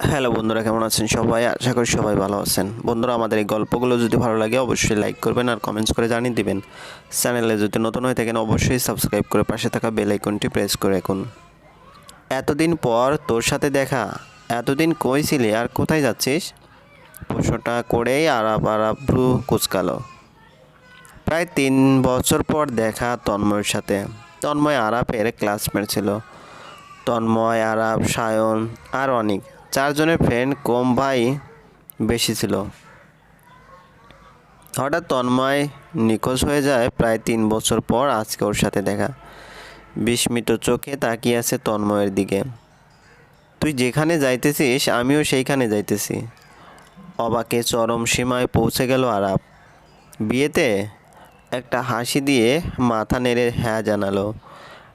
Hello বন্ধুরা, কেমন আছেন সবাই? আশা করি সবাই ভালো আছেন। বন্ধুরা, আমাদের এই গল্পগুলো যদি ভালো লাগে, অবশ্যই লাইক করবেন আর কমেন্টস করে জানিয়ে দিবেন। চ্যানেলে যদি নতুন হয়ে থাকেন, অবশ্যই সাবস্ক্রাইব করে পাশে থাকা বেল আইকনটি প্রেস করে রাখুন। এতদিন পর তোর সাথে দেখা। এতদিন কই ছিলি আর কোথায় যাচ্ছিস? প্রশ্নটা করেই আরাপ আরাপ ভ্রু কুচকালো। প্রায় তিন বছর পর দেখা তন্ময়ের সাথে। তন্ময় আরাপের ক্লাসমেট ছিল। তন্ময়, আরাপ, সায়ন আর অনেক। চারজনের ফ্রেন্ড কম ভাই বেশি ছিল। হঠাৎ তন্ময় নিখোঁজ হয়ে যায় প্রায় তিন বছর পর আজকে ওর সাথে দেখা। বিস্মিত চোখে তাকিয়ে আছে তন্ময়ের দিকে। তুই যেখানে যাইতেছিস, আমিও সেইখানে যাইতেছি। অবাকে চরম সীমায় পৌঁছে গেল আরাপ বিয়েতে একটা হাসি দিয়ে মাথা নেড়ে হ্যাঁ জানালো।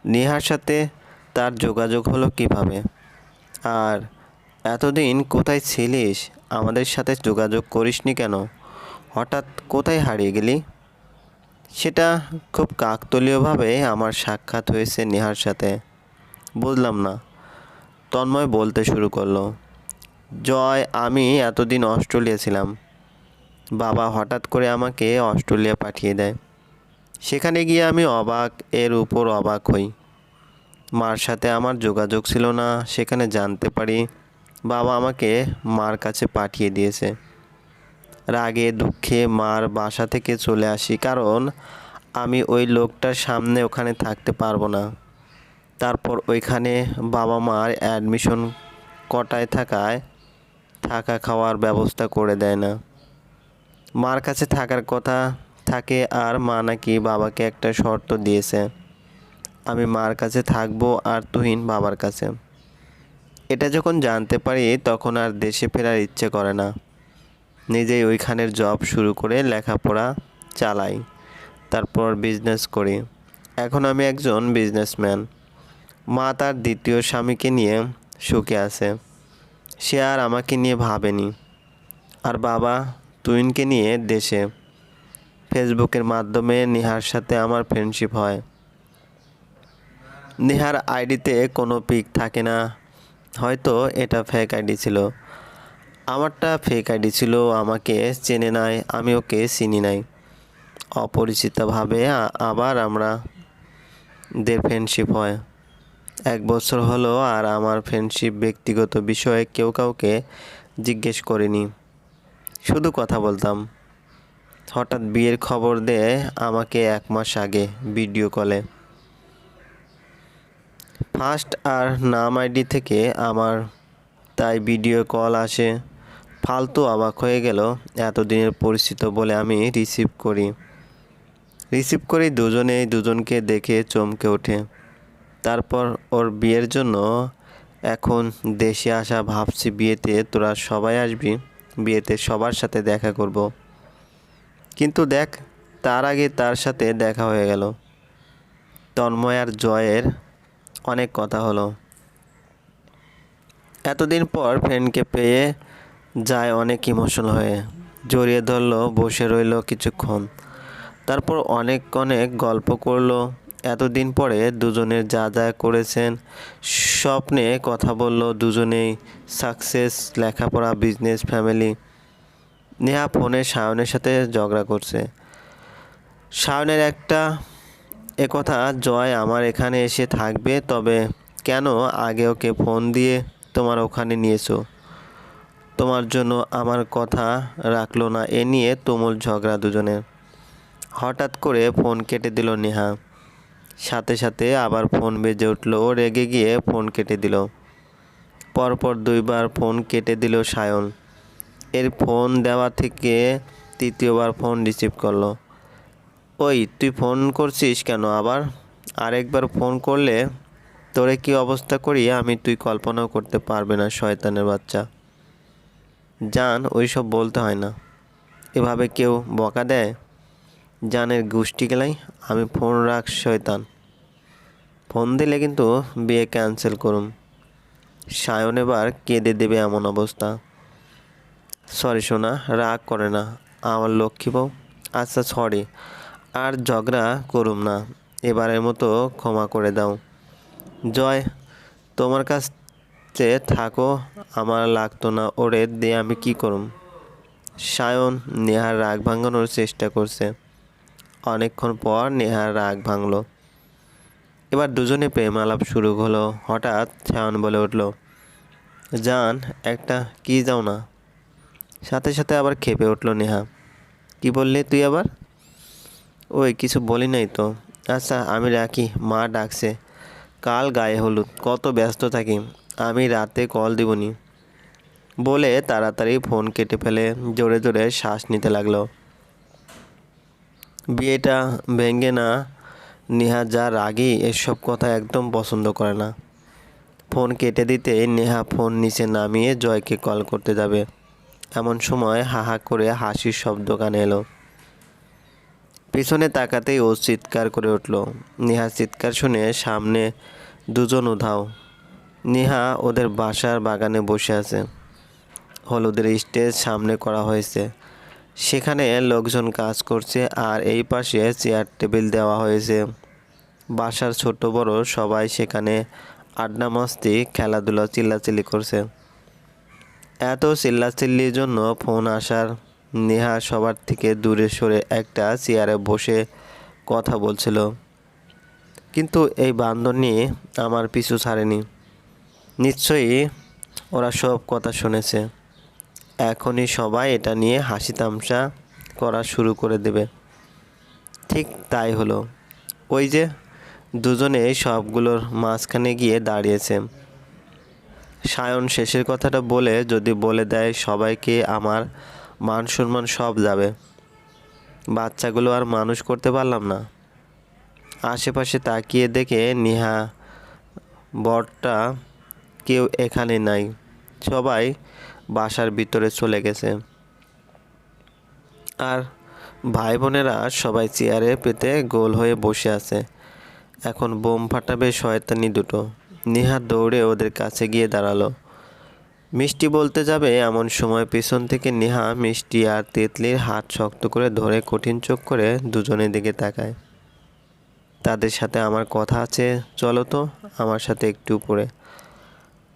নেহার সাথে তার যোগাযোগ হলো কীভাবে? আর এতদিন কোথায় ছিলিস? আমাদের সাথে যোগাযোগ করিসনি কেন? হঠাৎ কোথায় হারিয়ে গেলি? সেটা খুব কাকতলীয়ভাবে আমার সাক্ষাৎ হয়েছে নেহার সাথে। বুঝলাম না। তন্ময় বলতে শুরু করল, জয়, আমি এতদিন অস্ট্রেলিয়া ছিলাম। বাবা হঠাৎ করে আমাকে অস্ট্রেলিয়া পাঠিয়ে দেয়। সেখানে গিয়ে আমি অবাক, এর উপর অবাক হই। মার সাথে আমার যোগাযোগ ছিল না, সেখানে জানতে পারি বাবা আমাকে মার কাছে পাঠিয়ে দিয়েছে। রাগে, দুঃখে মার বাসা থেকে চলে আসি কারণ আমি ওই লোকটার সামনে ওখানে থাকতে পারব না। তারপর ওইখানে বাবা মার অ্যাডমিশন কটায় থাকায় থাকা খাওয়ার ব্যবস্থা করে দেয় না। মার কাছে থাকার কথা থাকে আর মা নাকি বাবাকে একটা শর্ত দিয়েছে। আমি মার কাছে থাকব আর তুহিন বাবার কাছে। এটা যখন জানতে পারি, তখন আর দেশে ফেরার ইচ্ছে করে না। নিজেই ওইখানের জব শুরু করে লেখাপড়া চালাই, তারপর বিজনেস করি। এখন আমি একজন বিজনেসম্যান মা তার দ্বিতীয় স্বামীকে নিয়ে সুখে আছে। সে আর আমাকে নিয়ে ভাবেনি। আর বাবা তুইনকে নিয়ে দেশে। ফেসবুকের মাধ্যমে নেহার সাথে আমার ফ্রেন্ডশিপ হয়। নেহার আইডিতে কোনো পিক থাকে না। হয়তো এটা ফেক আইডি ছিল। আমারটা ফেক আইডি ছিল, আমাকে চেনে নাই, আমি ওকে চিনি নাই। অপরিচিতভাবে আবার আমরা দের ফ্রেন্ডশিপ হয়। এক বছর হলো আর আমার ফ্রেন্ডশিপ ব্যক্তিগত বিষয়ে কেউ কাউকে জিজ্ঞেস করিনি। শুধু কথা বলতাম। হঠাৎ বিয়ের খবর দেয় আমাকে এক মাস আগে ভিডিও কলে ফার্স্ট আর নাম আইডি থেকে আমার তাই ভিডিও কল আসে। ফালতু অবাক হয়ে গেল এতদিনের পরিচিত বলে আমি রিসিভ করি। রিসিভ করি দুজনেই, দুজনকে দেখে চমকে ওঠে। তারপর ওর বিয়ের জন্য এখন দেশে আসা ভাবছি, বিয়েতে তোরা সবাই আসবি, বিয়েতে সবার সাথে দেখা করব। কিন্তু দেখ, তার আগে তার সাথে দেখা হয়ে গেল। তন্ময় আর জয়ের অনেক কথা হলো। এতদিন পর ফ্রেন্ডকে পেয়ে যায় অনেক ইমোশনাল হয়ে। জড়িয়ে ধরলো, বসে রইল কিছুক্ষণ। তারপর অনেক অনেক গল্প করল। এতদিন পরে দুজনের যা যা করেছেন, স্বপ্নে কথা বলল দুজনেই। সাকসেস, লেখাপড়া, বিজনেস, ফ্যামিলি। নেহা ফোনে সায়নের সাথে ঝগড়া করছে। সায়নের একটা একথা জয় আমার এখানে এসে থাকবে, তবে কেন আগে ওকে ফোন দিয়ে তোমার ওখানে নিয়েছো তোমার জন্য আমার কথা রাখল না, এ নিয়ে তুমুল ঝগড়া দুজনের। হঠাৎ করে ফোন কেটে দিল নেহা। সাথে সাথে আবার ফোন বেজে উঠল ও রেগে গিয়ে ফোন কেটে দিল। পরপর দুইবার ফোন কেটে দিল সায়ন। এর ফোন দেওয়া থেকে তৃতীয়বার ফোন রিসিভ করল। ওই, তুই ফোন করছিস কেন আবার? আরেকবার ফোন করলে তোরে কি অবস্থা করি? আমি, তুই কল্পনাও করতে পারবে না, শয়তানের বাচ্চা। জান, ওইসব বলতে হয় না। এভাবে কেউ বকা দেয়? জানের গোষ্ঠী গেলাই, আমি ফোন রাখ, শয়তান। ফোন দিলে কিন্তু বিয়ে ক্যান্সেল করুন। সায়ন এবার কেঁদে দেবে এমন অবস্থা। সরি সোনা, রাগ করে না। আমার লক্ষ্মী বউ? আচ্ছা সরি। আর ঝগড়া করুম না, এবারের মতো ক্ষমা করে দাও। জয়, তোমার কাছ থাকো, আমার লাগতো না ওরে দিয়ে আমি কি করুম। সায়ন, নেহার রাগ ভাঙানোর চেষ্টা করছে। অনেকক্ষণ পর নেহার রাগ ভাঙল। এবার দুজনে প্রেম আলাপ শুরু হলো, হঠাৎ সায়ন বলে উঠল, জান, একটা কি যাও না? সাথে সাথে আবার খেপে উঠল নেহা, কি বললি তুই আবার? ওই কিছু বলি নাই তো। আচ্ছা আমি রাখি। মা ডাকছে। কাল গায়ে হলুদ, কত ব্যস্ত থাকি। আমি রাতে কল দিবনি। বলে তাড়াতাড়ি ফোন কেটে ফেলে, জোরে জোরে শ্বাস নিতে লাগল। বিয়েটা ভেঙে না, নেহা যা রাগি, এসব কথা একদম পছন্দ করে না। ফোন কেটে দিতে নেহা ফোন নিচে নামিয়ে জয়কে কল করতে যাবে। এমন সময় হাহা করে হাসির শব্দ কানে এলো। পিছনে তাকাতেই ও চিৎকার করে উঠল। নেহা চিৎকার শুনে সামনে দুজন উধাও। নেহা ওদের বাসার বাগানে বসে আছে। হলুদের স্টেজ সামনে করা হয়েছে। সেখানে লোকজন কাজ করছে আর এই পাশে চেয়ার টেবিল দেওয়া হয়েছে। বাসার ছোট বড় সবাই সেখানে আড্ডা মাস্তি খেলাধুলা চিল্লাচিল্লি করছে। এত চিল্লাচিল্লির জন্য ফোন আসার নেহা সবার থেকে দূরে সরে একটা চেয়ারে বসে কথা বলছিল। কিন্তু এই বান্দর নিয়ে আমার পিছু ছাড়েনি। নিশ্চয়ই ওরা সব কথা শুনেছে। এখনই সবাই এটা নিয়ে হাসি তামসা করা শুরু করে দেবে। ঠিক তাই হলো। ওই যে দুজনে সবগুলোর মাঝখানে গিয়ে দাঁড়িয়েছে। সায়ন শেষের কথাটা বলে যদি বলে দেয় সবাইকে আমার মান সম্মান সব যাবে। বাচ্চাগুলো আর মানুষ করতে পারলাম না। আশেপাশে তাকিয়ে দেখে নেহা, বরটা কেউ এখানে নাই। সবাই বাসার ভিতরে চলে গেছে। আর ভাই বোনেরা সবাই চেয়ারে পেতে গোল হয়ে বসে আছে। এখন বোম ফাটাবে শয়তানি দুটো। নেহা দৌড়ে ওদের কাছে গিয়ে দাঁড়াল। মিষ্টি বলতে যাবে, এমন সময় পেছন থেকে নেহা মিষ্টি আর তেতলির হাত শক্ত করে ধরে কঠিন চোখ করে দুজনের দিকে তাকায়। তাদের সাথে আমার কথা আছে, চলো তো, আমার সাথে একটু উপরে।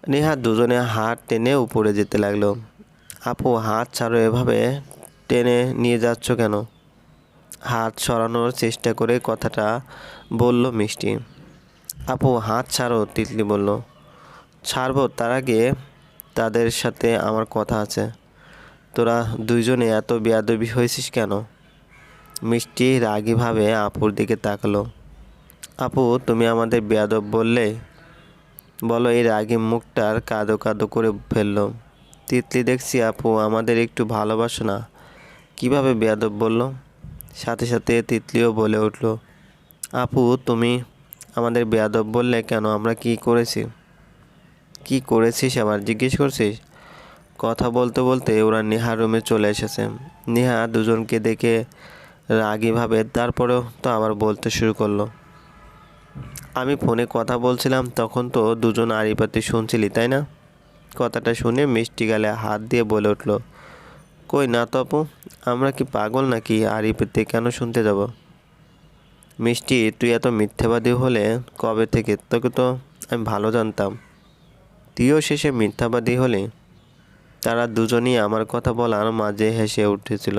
নেহা দুজনে হাত টেনে উপরে যেতে লাগল। আপু, হাত ছাড়ো, এভাবে টেনে নিয়ে যাচ্ছ কেন? হাত সরানোর চেষ্টা করে কথাটা বলল মিষ্টি। আপু, হাত ছাড়ো, তিতলি বলল। ছাড়বো, তার আগে তাদের সাথে আমার কথা আছে। তোরা দুইজনে এত বেয়াদবি হয়েছিস কেন? মিষ্টি রাগীভাবে আপুর দিকে তাকালো। আপু, তুমি আমাদের বেয়াদব বললে? বলো, এই রাগি মুখটার কাদো কাদো করে ফেলল। তিতলি, দেখছি আপু, আমাদের একটু ভালোবাসো না। কীভাবে বেয়াদব বলল? সাথে সাথে তিতলিও বলে উঠল, আপু, তুমি আমাদের বেয়াদব বললে কেন? আমরা কি করেছি? কি করেছিস আবার? জিজ্ঞেস করছিস? কথা বলতে বলতে ওরা নেহা রুমে চলে এসেছে। নেহা দুজনকে দেখে রাগীভাবে তারপরেও তো আবার বলতে শুরু করল। আমি ফোনে কথা বলছিলাম, তখন তো দুজন আড়িপাতি শুনছিলি, তাই না? কথাটা শুনে মিষ্টি গালে হাত দিয়ে বলে উঠল, কই না তো আপু, আমরা কি পাগল নাকি? আড়িপাতি কেন শুনতে যাব? মিষ্টি, তুই এত মিথ্যাবাদী হলে কবে থেকে? তোকে তো আমি ভালো জানতাম। তুইও শেষে মিথ্যাবাদী হলে তারা দুজনই আমার কথা বলার মাঝে হেসে উঠেছিল।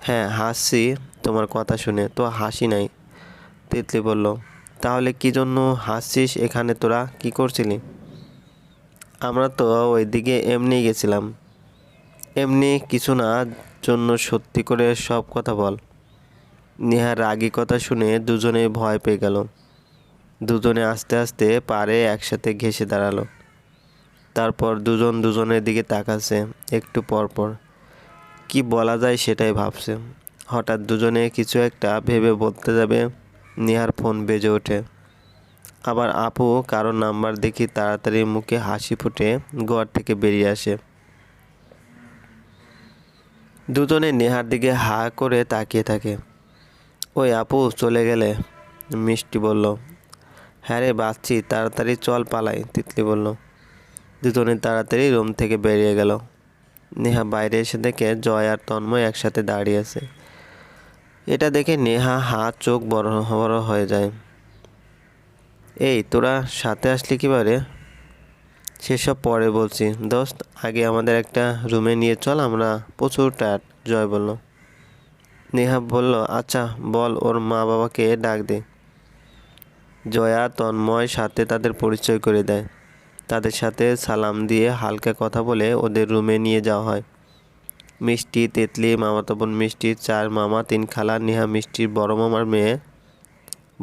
হ্যাঁ হাসছি, তোমার কথা শুনে। তো হাসি নাই, তিতলি বলল। তাহলে কি জন্য হাসছিস? এখানে তোরা কি করছিলি? আমরা তো ওইদিকে এমনি গেছিলাম। এমনি কিছু না, জন্য সত্যি করে সব কথা বল। নেহার রাগী কথা শুনে দুজনে ভয় পেয়ে গেল। দুজনে আস্তে আস্তে পারে একসাথে ঘেসে দাঁড়াল। তারপর দুজন দুজনের দিকে তাকাচ্ছে একটু পর পর। কি বলা যায় সেটাই ভাবছে। হঠাৎ দুজনে কিছু একটা ভেবে বলতে যাবে, নেহার ফোন বেজে ওঠে। আবার আপু কারও নাম্বার দেখি তাড়াতাড়ি মুখে হাসি ফুটে ঘর থেকে বেরিয়ে আসে। দুজনে নেহার দিকে হা করে তাকিয়ে থাকে। ওই আপু চলে গেলে? মিষ্টি বলল। হ্যাঁ রে বাচ্চি তাড়াতাড়ি চল পালাই, তিতলি বলল। দুজনে তাড়াতাড়ি রুম থেকে বেরিয়ে গেল। নেহা বাইরে এসে দেখে জয় আর তন্ময় একসাথে দাঁড়িয়ে আছে। এটা দেখে নেহা হাত, চোখ বড় বড় হয়ে যায়। এই, তোরা সাথে আসলি কিবারে সেসব পরে বলছি। দোস্ত, আগে আমাদের একটা রুমে নিয়ে চল, আমরা প্রচুর টায়ার্ড জয় বলল। নেহা বলল আচ্ছা বল, ওর মা বাবাকে ডাক দে। জয়া, তন্ময় সাথে তাদের পরিচয় করে দেয়। তাদের সাথে সালাম দিয়ে হালকা কথা বলে ওদের রুমে নিয়ে যাওয়া হয়। মিষ্টি, তেতলি, মামাতো বোন মিষ্টির চার মামা, তিন খালা, নেহা মিষ্টির বড় মামার মেয়ে,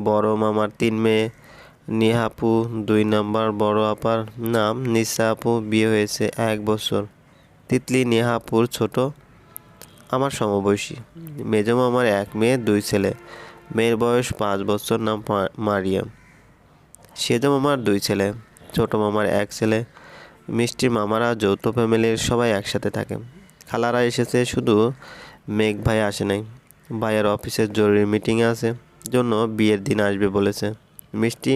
বড় মামার তিন মেয়ে, নেহা আপু দুই নাম্বার, বড় আপার নাম নিসা আপু, বিয়ে হয়েছে এক বছর। তিতলি, নেহা আপুর ছোট, আমার সমবয়সী। মেজো মামার এক মেয়ে, দুই ছেলে। মেয়ের বয়স পাঁচ বছর নাম মারিয়াম। সেজো মামার দুই ছেলে, ছোট মামার এক ছেলে, মিষ্টি মামারা, যৌথ ফ্যামিলির সবাই একসাথে থাকে। খালারা এসেছে শুধু মেঘ ভাই আসে নাই। ভাইয়ের অফিসের জরুরি মিটিং আছে, জন্য বিয়ের দিন আসবে বলেছে। মিষ্টি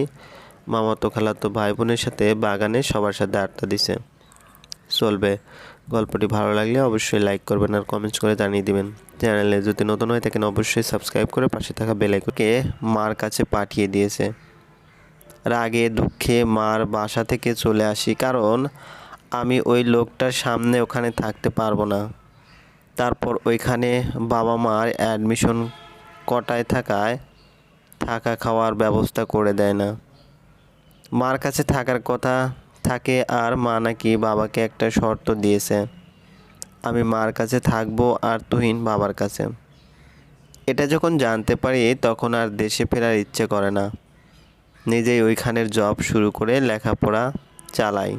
মামাতো খালাতো ভাই বোনের সাথে বাগানে সবার সাথে আড্ডা দিছে। চলবে। গল্পটি ভালো লাগলে অবশ্যই লাইক করবেন আর কমেন্টস করে জানিয়ে দিবেন। চ্যানেলে যদি নতুন হয়ে থাকেন, অবশ্যই সাবস্ক্রাইব করে পাশে থাকা বেলাইকনকে মার কাছে পাঠিয়ে দিয়েছে। রাগে, দুঃখে মার বাসা থেকে চলে আসি, কারণ আমি ওই লোকটার সামনে ওখানে থাকতে পারব না। তারপর ওইখানে বাবা মার অ্যাডমিশন কটায় থাকায় থাকা খাওয়ার ব্যবস্থা করে দেয় না। মার কাছে থাকার কথা থাকে আর মা নাকি বাবাকে একটা শর্ত দিয়েছে। আমি মার কাছে থাকব আর তুহিন বাবার কাছে। এটা যখন জানতে পারি, তখন আর দেশে ফেরার ইচ্ছে করে না। নিজেই ওইখানের জব শুরু করে লেখাপড়া চালাই,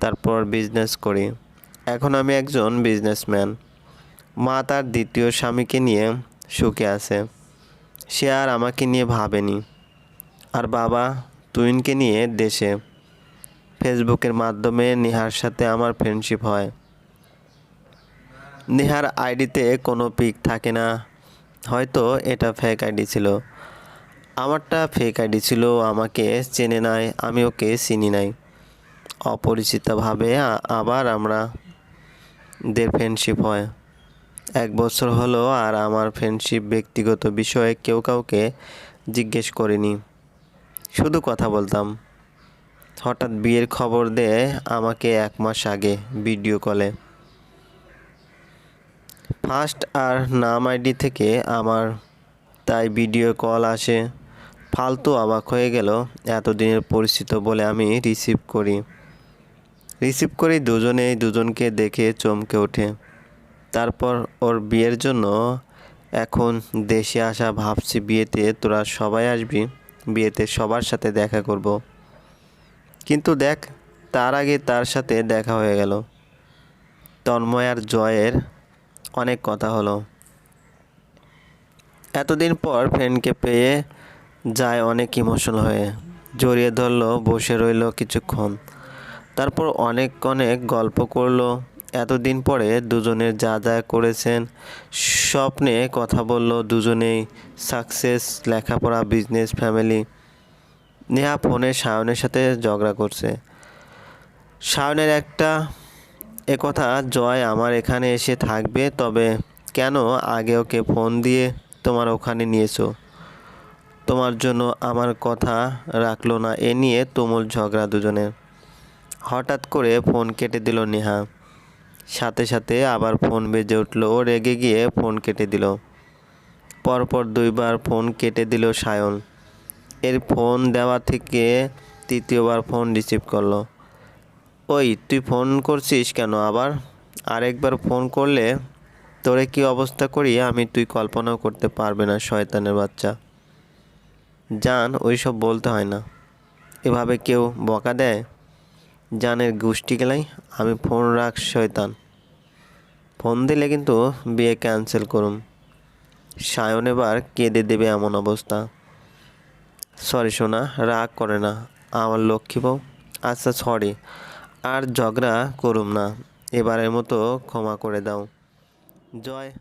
তারপর বিজনেস করি। এখন আমি একজন বিজনেসম্যান মা তার দ্বিতীয় স্বামীকে নিয়ে সুখে আছে। সে আর আমাকে নিয়ে ভাবেনি। আর বাবা তুইনকে নিয়ে দেশে। ফেসবুকের মাধ্যমে নেহার সাথে আমার ফ্রেন্ডশিপ হয়। নেহার আইডিতে কোনো পিক থাকে না। হয়তো এটা ফেক আইডি ছিল। আমারটা ফেক আইডি ছিল, আমাকে চেনে নাই, আমি ওকে চিনি নাই। অপরিচিতভাবে আবার আমরা দের ফ্রেন্ডশিপ হয়। এক বছর হলো আর আমার ফ্রেন্ডশিপ ব্যক্তিগত বিষয়ে কেউ কাউকে জিজ্ঞেস করিনি। শুধু কথা বলতাম। হঠাৎ বিয়ের খবর দেয় আমাকে এক মাস আগে ভিডিও কলে। ফার্স্ট আর নাম আইডি থেকে আমার তাই ভিডিও কল আসে। ফালতু অবাক হয়ে গেল এতদিনের পরিচিত বলে আমি রিসিভ করি। রিসিভ করি দুজনেই, দুজনকে দেখে চমকে ওঠে। তারপর ওর বিয়ের জন্য এখন দেশে আসা ভাবছি বিয়েতে তোরা সবাই আসবি, বিয়েতে সবার সাথে দেখা করব। কিন্তু দেখ, তার আগে তার সাথে দেখা হয়ে গেল। তন্ময় আর জয়ের অনেক কথা হলো। এতদিন পর ফ্রেন্ডকে পেয়ে যায় অনেক ইমোশনাল হয়ে। জড়িয়ে ধরলো, বসে রইল কিছুক্ষণ। তারপর অনেক অনেক গল্প করল। এতদিন পরে দুজনের যা যা করেছেন, স্বপ্নে কথা বলল দুজনেই। সাকসেস, লেখাপড়া, বিজনেস, ফ্যামিলি। নেহা ফোনে সায়নের সাথে ঝগড়া করছে। সায়নের একটা একথা জয় আমার এখানে এসে থাকবে, তবে কেন আগে ওকে ফোন দিয়ে তোমার ওখানে নিয়েছো? তোমার জন্য আমার কথা রাখল না, এ নিয়ে তুমুল ঝগড়া দুজনের হঠাৎ করে ফোন কেটে দিল নেহা। সাথে সাথে আবার ফোন বেজে উঠল ও রেগে গিয়ে ফোন কেটে দিল। পরপর দুইবার ফোন কেটে দিল সায়ন। এর ফোন দেওয়া থেকে তৃতীয়বার ফোন রিসিভ করল। ওই, তুই ফোন করছিস কেন আবার? আরেকবার ফোন করলে তোরে কি অবস্থা করি? আমি তুই কল্পনাও করতে পারবে না, শয়তানের বাচ্চা। জান ওইসব বলতে হয় না। এভাবে কেউ বকা দেয়? জানের গোষ্ঠী গেলাই, আমি ফোন রাখ, শয়তান। ফোন দিলে কিন্তু বিয়ে ক্যান্সেল করুন সায়ন এবার কেঁদে দেবে এমন অবস্থা। সরি সোনা, রাগ করে না। আমার লক্ষ্মী বউ? আচ্ছা সরি। আর ঝগড়া করুম না। এবারের মতো ক্ষমা করে দাও। জয়।